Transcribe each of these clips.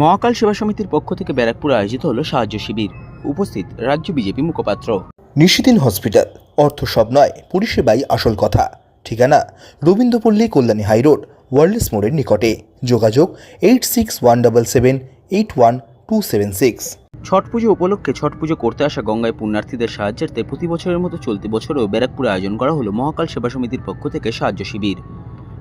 মহাকাল সেবা সমিতির পক্ষ থেকে ব্যারাকপুরে আয়োজিত হলো সাহায্য শিবির। উপস্থিত রাজ্য বিজেপি মুখপাত্র। নিশিদিন হসপিটাল। অর্থ সব নয় পরিষেবাই আসল কথা। ঠিকানা রবীন্দ্রপল্লী কল্যাণী হাইরোড ওয়ার্ল্ডস মোড়ের নিকটে। যোগাযোগ eight six one double seven eight one two seven six. Chhath Puja উপলক্ষে ছট পুজো করতে আসা গঙ্গায় পুণ্যার্থীদের সাহায্যার্থে প্রতি বছরের মতো চলতি বছরেও ব্যারাকপুরে আয়োজন করা হলো মহাকাল সেবা সমিতির পক্ষ থেকে সাহায্য শিবির।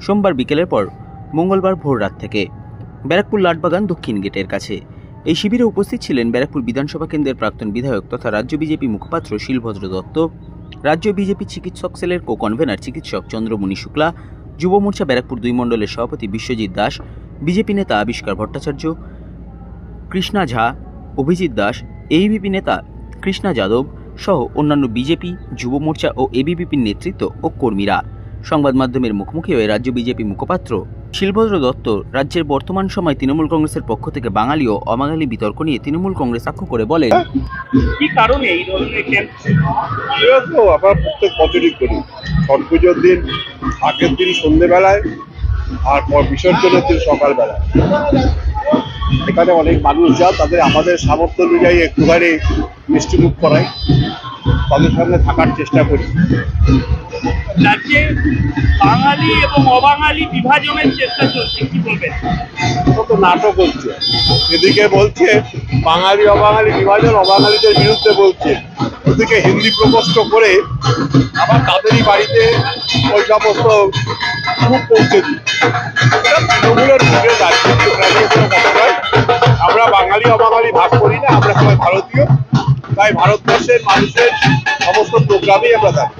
সোমবার বিকেলের পর মঙ্গলবার ভোর রাত থেকে। ব্যারাকপুর লাটবাগান দক্ষিণ গেটের কাছে। এই শিবিরে উপস্থিত ছিলেন ব্যারাকপুর বিধানসভা কেন্দ্রের প্রাক্তন বিধায়ক তথা রাজ্য বিজেপি মুখপাত্র শিলভদ্র দত্ত, রাজ্য বিজেপি চিকিৎসক সেলের কো কনভেনার চিকিৎসক চন্দ্রমণি শুক্লা, যুব মোর্চা ব্যারাকপুর দুই মণ্ডলের সভাপতি বিশ্বজিৎ দাস, বিজেপি নেতা আবিষ্কার ভট্টাচার্য, কৃষ্ণা ঝা, অভিজিৎ দাস এইবিপি নেতা কৃষ্ণা যাদব সহ অন্যান্য বিজেপি, যুব মোর্চা ও এবিপিপির নেতৃত্ব ও কর্মীরা। সংবাদ মাধ্যমের মুখোমুখি হয়ে রাজ্য বিজেপি মুখপাত্র শিলভদ্র দত্ত রাজ্যের বর্তমান সময় তৃণমূল কংগ্রেসের পক্ষ থেকে বাঙালি ও অবাঙালি বিতর্ক নিয়ে তৃণমূল কংগ্রেস আক্ষ করে বলেন কি কারণে এই ধরনের ক্যাম্প আমরা প্রত্যেক বছরই করি। ছট পুজোর দিন আগের দিন সন্ধেবেলায় আর পর বিসর্জনের দিন সকালবেলায়। এখানে অনেক মানুষ যা তাদের আমাদের সামর্থ্য অনুযায়ী একটুখানি মিষ্টিমুখ করাই তাদের সামনে থাকার চেষ্টা করি। রাজ্যে বাঙালি এবং অবাঙালি বিভাজনের চেষ্টা চলছে, কি বলবেন? ওটা নাটক হচ্ছে। এদিকে বলছে, বাঙালি, অবাঙালি বিভাজন অবাঙালিদের বিরুদ্ধে বলছে। ওদিকে হিন্দি প্রকোষ্ঠ করে আবার তাদেরই বাড়িতে ওই সমস্ত খুব পৌঁছে দিই কথা নয়। আমরা বাঙালি, অবাঙালি ভাগ করি না, আমরা সবাই ভারতীয়। তাই ভারতবর্ষের মানুষের সমস্ত প্রোগ্রামেই আমরা থাকি